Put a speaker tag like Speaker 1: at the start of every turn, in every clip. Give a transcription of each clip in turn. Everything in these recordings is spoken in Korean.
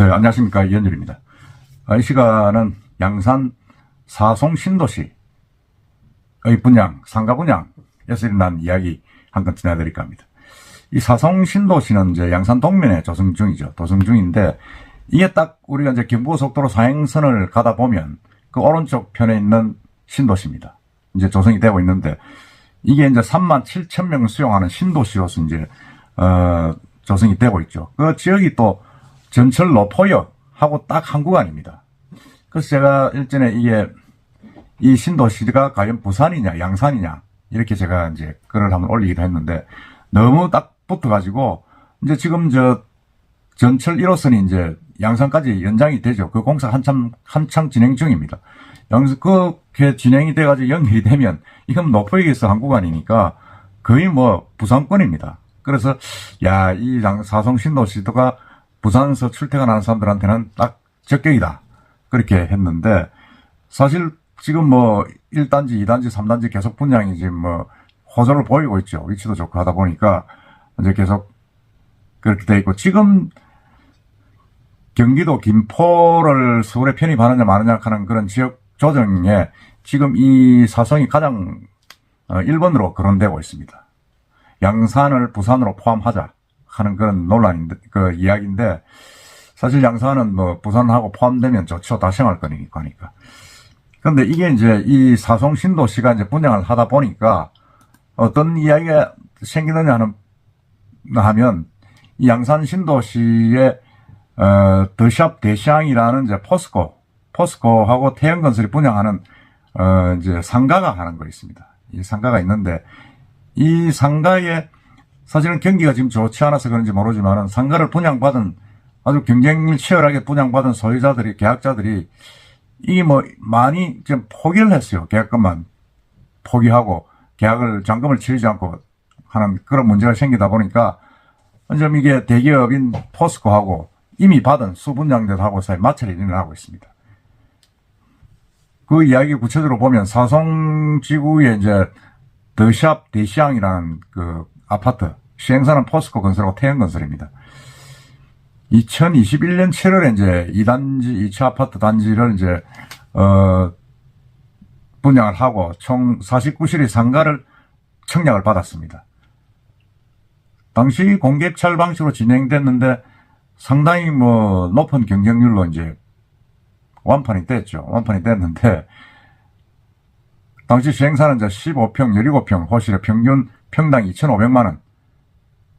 Speaker 1: 네, 안녕하십니까. 이현준입니다. 아, 이 시간은 양산 사송 신도시의 분양, 상가 분양에서 일어난 이야기 한건 전해드릴까 합니다. 이 사송 신도시는 이제 양산 동면에 조성 중이죠. 도성 중인데 이게 딱 우리가 이제 경부고속도로 사행선을 가다 보면 그 오른쪽 편에 있는 신도시입니다. 이제 조성이 되고 있는데 이게 이제 3만 7천 명 수용하는 신도시로서 이제 어, 조성이 되고 있죠. 그 지역이 또 전철 노포역 하고 딱 한 구간입니다. 그래서 제가 일전에 이게 이 신도시가 과연 부산이냐 양산이냐 이렇게 제가 이제 글을 한번 올리기도 했는데 너무 딱 붙어가지고 이제 지금 저 전철 1호선이 이제 양산까지 연장이 되죠. 그 공사 한참 한창 진행 중입니다. 그렇게 진행이 돼가지고 연결이 되면 이건 노포역에서 한 구간이니까 거의 뭐 부산권입니다. 그래서 야 이 사송 신도시도가 부산에서 출퇴근하는 사람들한테는 딱 적격이다. 그렇게 했는데 사실 지금 뭐 1단지, 2단지, 3단지 계속 분양이 지금 뭐 호조를 보이고 있죠. 위치도 좋고 하다 보니까 이제 계속 그렇게 돼 있고 지금 경기도 김포를 서울에 편입하느냐 마느냐 하는 그런 지역 조정에 지금 이 사성이 가장 어, 1번으로 거론되고 있습니다. 양산을 부산으로 포함하자 하는 그런 논란인데, 그 이야기인데, 사실 양산은 뭐 부산하고 포함되면 좋죠. 다 생활 거니까 하니까. 근데 이게 이제 이 사송 신도시가 이제 분양을 하다 보니까 어떤 이야기가 생기느냐 하는, 하면 이 양산 신도시의 어, 더샵 대시항이라는 이제 포스코, 포스코하고 태양건설이 분양하는 어, 이제 상가가 하는 거 있습니다. 이 상가가 있는데 이 상가에 사실은 경기가 지금 좋지 않아서 그런지 모르지만은 상가를 분양받은 아주 경쟁을 치열하게 분양받은 소유자들이 계약자들이 이게 뭐 많이 좀 포기를 했어요. 계약금만 포기하고 계약을 잔금을 치르지 않고 하는 그런 문제가 생기다 보니까 좀 이게 대기업인 포스코하고 이미 받은 수분양들하고 사이 마찰이 일어나고 있습니다. 그 이야기 구체적으로 보면 사송지구에 이제 더샵 대시항이라는 그 아파트 시행사는 포스코 건설하고 태양건설입니다. 2021년 7월에 이제 2단지 2차 아파트 단지를 이제 어 분양을 하고 총 49실의 상가를 청약을 받았습니다. 당시 공개입찰 방식으로 진행됐는데 상당히 뭐 높은 경쟁률로 이제 완판이 됐죠. 완판이 됐는데 당시 시행사는 이제 15평, 17평 호실에 평균 평당 2,500만 원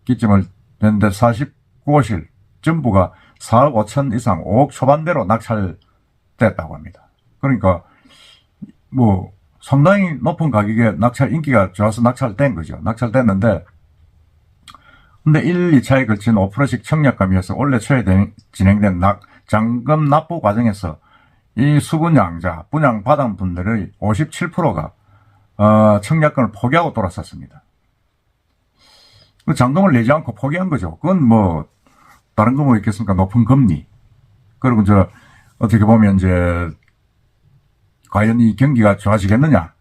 Speaker 1: 기점을 냈는데 49호실 전부가 4억 5천 이상 5억 초반대로 낙찰됐다고 합니다. 그러니까 뭐 상당히 높은 가격에 낙찰 인기가 좋아서 낙찰된 거죠. 낙찰됐는데 근데 1, 2차에 걸친 5%씩 청약금이어서 올해 초에 된- 진행된 낙, 잔금 납부 과정에서 이 수분양자, 분양받은 분들의 57%가 어, 청약금을 포기하고 돌아섰습니다. 그 잔금을 내지 않고 포기한 거죠. 그건 뭐 다른 거 뭐 있겠습니까? 높은 금리. 그리고 저 어떻게 보면 이제 과연 이 경기가 좋아지겠느냐?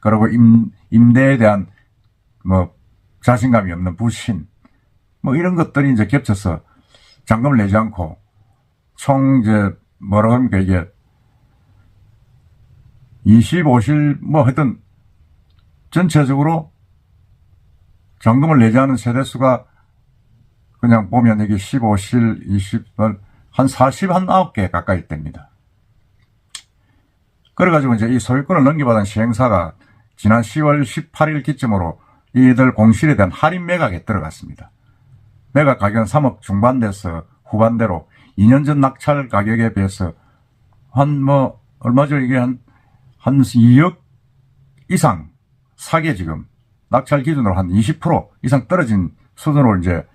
Speaker 1: 그리고 임, 임대에 대한 뭐 자신감이 없는 불신 뭐 이런 것들이 이제 겹쳐서 잔금을 내지 않고 총 이제 뭐라고 합니까 이게 25실 뭐 하여튼 전체적으로 잔금을 내지 않은 세대수가 그냥 보면 이게 15실, 20번 한 40, 한 9개 가까이 됩니다. 그래가지고 이제 이 소유권을 넘겨받은 시행사가 지난 10월 18일 기점으로 이들 공실에 대한 할인 매각에 들어갔습니다. 매각 가격은 3억 중반대에서 후반대로 2년 전 낙찰 가격에 비해서 한 뭐 얼마죠 이게 한, 한 2억 이상 사게 지금 낙찰 기준으로 한 20% 이상 떨어진 수준으로 이제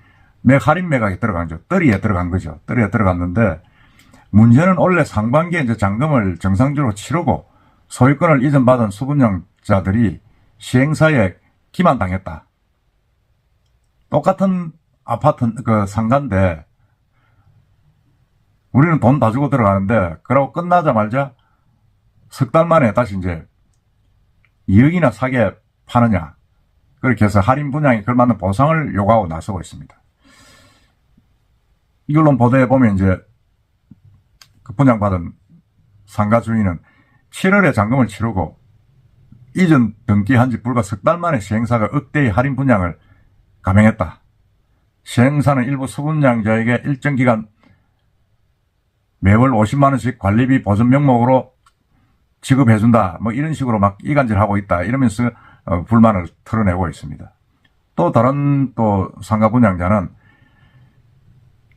Speaker 1: 매 할인 매각에 들어간 거죠. 떨이에 들어간 거죠. 떨이에 들어갔는데 문제는 원래 상반기에 이제 잔금을 정상적으로 치르고 소유권을 이전받은 수분양자들이 시행사에 기만당했다. 똑같은 아파트 그 상가인데 우리는 돈 다 주고 들어가는데 그러고 끝나자마자 석 달 만에 다시 이제 2억이나 사게 파느냐 그렇게 해서 할인 분양에 걸맞는 보상을 요구하고 나서고 있습니다. 이걸로 보도에 보면 이제 그 분양받은 상가 주인은 7월에 잔금을 치르고 이전 등기한 지 불과 석 달 만에 시행사가 억대의 할인 분양을 감행했다. 시행사는 일부 수분양자에게 일정 기간 매월 50만 원씩 관리비 보전 명목으로 지급해준다. 뭐 이런 식으로 막 이간질하고 있다. 이러면서 어, 불만을 털어내고 있습니다. 또 다른 또 상가 분양자는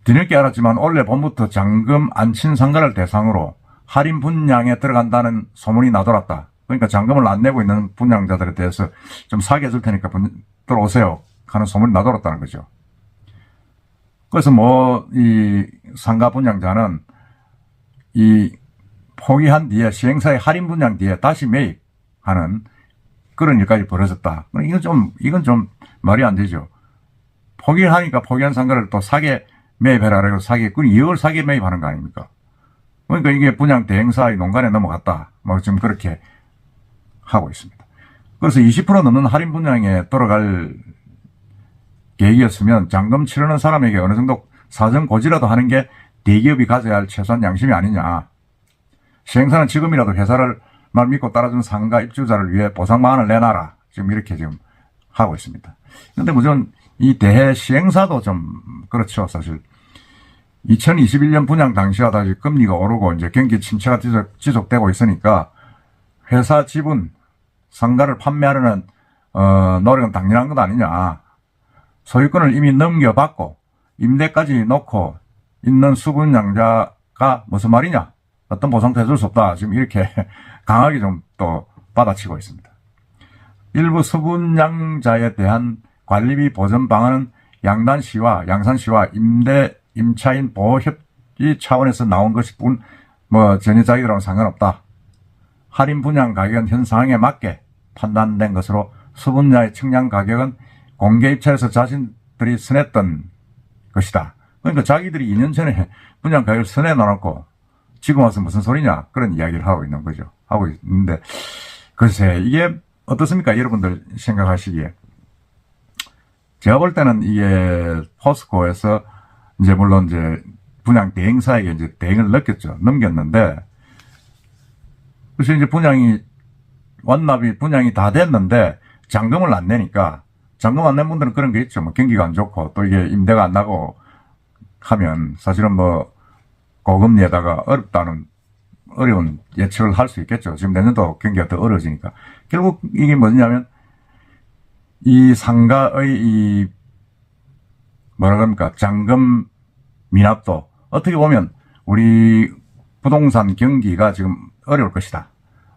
Speaker 1: 뒤늦게 알았지만 원래 봄부터 잔금 안 친 상가를 대상으로 할인 분양에 들어간다는 소문이 나돌았다. 그러니까 잔금을 안 내고 있는 분양자들에 대해서 좀 사게 해줄 테니까 분- 들어오세요. 하는 소문이 나돌았다는 거죠. 그래서 뭐, 이 상가 분양자는 이 포기한 뒤에 시행사의 할인 분양 뒤에 다시 매입하는 그런 일까지 벌어졌다. 이건 좀, 이건 좀 말이 안 되죠. 포기하니까 포기한 상가를 또 사게 매입해라 사게, 그 2억을 사게 매입하는 거 아닙니까? 그러니까 이게 분양 대행사의 농간에 넘어갔다. 뭐 지금 그렇게 하고 있습니다. 그래서 20% 넘는 할인 분양에 들어갈 계획이었으면 잔금 치르는 사람에게 어느 정도 사정 고지라도 하는 게 대기업이 가져야 할 최소한 양심이 아니냐. 시행사는 지금이라도 회사를 말 믿고 따라준 상가 입주자를 위해 보상만을 내놔라. 지금 이렇게 지금 하고 있습니다. 근데 무슨 이 대해 시행사도 좀 그렇죠, 사실. 2021년 분양 당시와 다시 금리가 오르고 이제 경기 침체가 지속, 지속 되고 있으니까 회사 지분 상가를 판매하려는 어, 노력은 당연한 것 아니냐. 소유권을 이미 넘겨받고 임대까지 놓고 있는 수분양자가 무슨 말이냐. 어떤 보상도 해줄 수 없다. 지금 이렇게 강하게 좀 또 받아치고 있습니다. 일부 수분양자에 대한 관리비 보전 방안은 양단시와 양산시와 임대 임차인 보호협의 차원에서 나온 것일 뿐, 뭐 전혀 자기들하고는 상관없다. 할인 분양 가격은 현 상황에 맞게 판단된 것으로 수분야의 측량 가격은 공개 입찰에서 자신들이 선했던 것이다. 그러니까 자기들이 2년 전에 분양 가격을 선해 놔놓고 지금 와서 무슨 소리냐 그런 이야기를 하고 있는 거죠. 하고 있는데 글쎄 이게 어떻습니까? 여러분들 생각하시기에 제가 볼 때는 이게 포스코에서 이제 물론 이제 분양 대행사에게 이제 대행을 넘겼죠. 넘겼는데 그래서 이제 분양이 완납이 분양이 다 됐는데 잔금을 안 내니까 잔금 안 낸 분들은 그런 게 있죠. 뭐 경기가 안 좋고 또 이게 임대가 안 나고 하면 사실은 뭐 고금리에다가 어렵다는 어려운 예측을 할 수 있겠죠. 지금 내년도 경기가 더 어려워지니까. 결국 이게 뭐냐면 이 상가의 이 뭐라 그럽니까 잔금 미납도 어떻게 보면 우리 부동산 경기가 지금 어려울 것이다.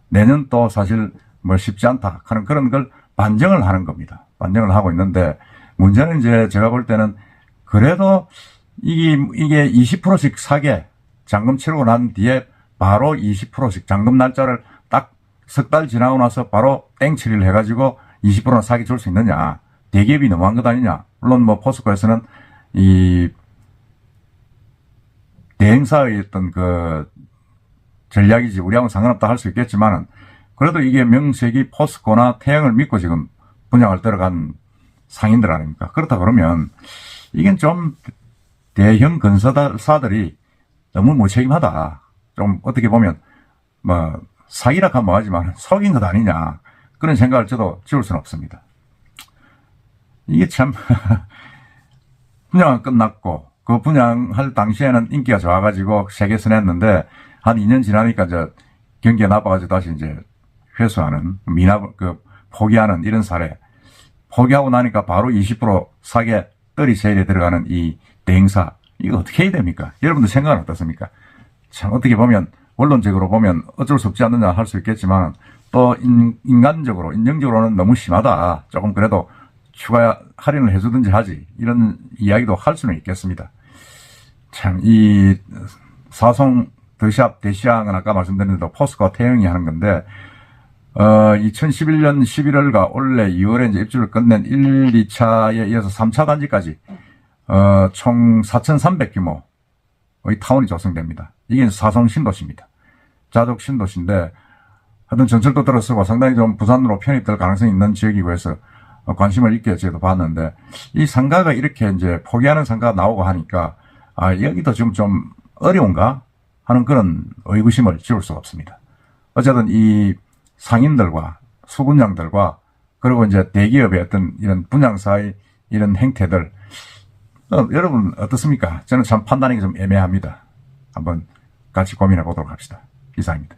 Speaker 1: 내년 또 사실 뭐 쉽지 않다 하는 그런 걸 반정을 하는 겁니다. 반정을 하고 있는데 문제는 이제 제가 볼 때는 그래도 이게 이게 20%씩 사게 잔금 치르고 난 뒤에 바로 20%씩 잔금 날짜를 딱 석 달 지나고 나서 바로 땡치리를 해가지고 20%나 사기 줄 수 있느냐. 대기업이 너무한 것 아니냐. 물론 뭐 포스코에서는 이 대행사의 어떤 그 전략이지 우리하고는 상관없다 할 수 있겠지만은 그래도 이게 명색이 포스코나 태양을 믿고 지금 분양을 들어간 상인들 아닙니까? 그렇다 그러면 이게 좀 대형 건설사들이 너무 무책임하다. 좀 어떻게 보면 뭐 사기라 하면 뭐하지만 속인 것 아니냐 그런 생각을 저도 지울 수는 없습니다. 이게 참 분양은 끝났고 그 분양할 당시에는 인기가 좋아가지고 세개 선했는데 한 2년 지나니까 이제 경기가 나빠가지고 다시 이제 회수하는 미납 그 포기하는 이런 사례 포기하고 나니까 바로 20% 사게 떨이 세일에 들어가는 이 대행사 이거 어떻게 해야 됩니까? 여러분들 생각은 어떻습니까? 참 어떻게 보면 원론적으로 보면 어쩔 수 없지 않느냐 할 수 있겠지만 또 인, 인간적으로 인정적으로는 너무 심하다. 조금 그래도 추가 할인을 해주든지 하지 이런 이야기도 할 수는 있겠습니다. 참 이 사송 더샵 대시양은 아까 말씀드린 대로 포스코 태영이 하는 건데 어 2011년 11월과 올해 2월에 이제 입주를 끝낸 1, 2차에 이어서 3차 단지까지 어 총 4,300 규모 의 타운이 조성됩니다. 이게 사성 신도시입니다. 자족 신도시인데 하여튼 전철도 들어서고 상당히 좀 부산으로 편입될 가능성이 있는 지역이고 해서 어, 관심을 있게 저희도 봤는데 이 상가가 이렇게 이제 포기하는 상가가 나오고 하니까 아, 여기도 지금 좀 어려운가 하는 그런 의구심을 지울 수가 없습니다. 어쨌든 이 상인들과 수분양들과 그리고 이제 대기업의 어떤 이런 분양사의 이런 행태들 어, 여러분 어떻습니까? 저는 참 판단하기 좀 애매합니다. 한번 같이 고민해 보도록 합시다. 이상입니다.